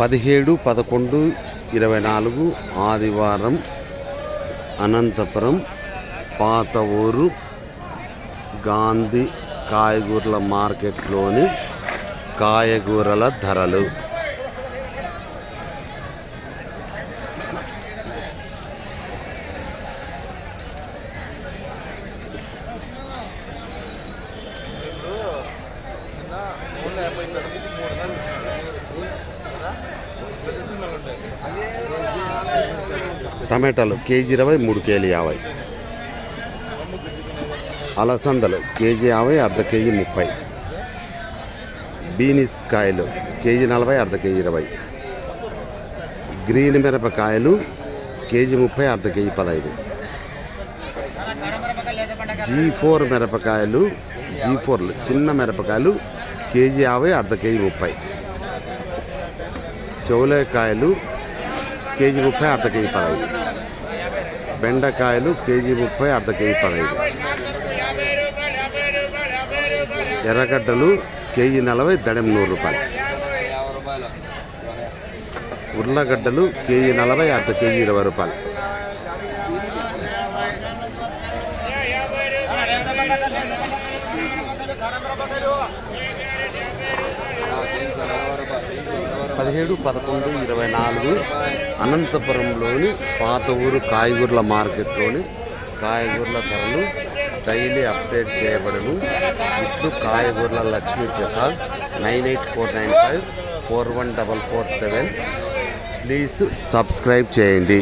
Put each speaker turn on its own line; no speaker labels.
పదిహేడు పదకొండు ఇరవై నాలుగు ఆదివారం అనంతపురం పాత ఊరు గాంధీ కాయగూరల మార్కెట్లోని కాయగూరల ధరలు. టమాటాలు కేజీ ఇరవై మూడు కేజీ యాభై. అలసందలు కేజీ యాభై అర్ధ కేజీ ముప్పై. బీనిస్ కాయలు కేజీ నలభై అర్ధ కేజీ ఇరవై. గ్రీన్ మిరపకాయలు కేజీ ముప్పై అర్ధ కేజీ పదహైదు. జీ ఫోర్ మిరపకాయలు జీ ఫోర్లు చిన్న మిరపకాయలు కేజీ యాభై అర్ధ కేజీ ముప్పై. చౌలకాయలు కేజీ ముప్పై అర్ధ కేజీ పదహైదు. బెండకాయలు కేజీ ముప్పై అర్ధ కేజీ పదహైదు. ఎర్రగడ్డలు కేజీ నలభై దడెం నూరు రూపాయలు. ఉర్లగడ్డలు కేజీ నలభై అర్ధ కేజీ ఇరవై రూపాయలు. పదిహేడు పదకొండు ఇరవై నాలుగు అనంతపురంలోని పాత ఊరు కాయగూరల మార్కెట్లోని కాయగూరల ధరలు డైలీ అప్డేట్ చేయబడను. ఇట్లు కాయగూరల Lakshmi Prasad nine eight four nine five four one double four seven. Please subscribe చేయండి.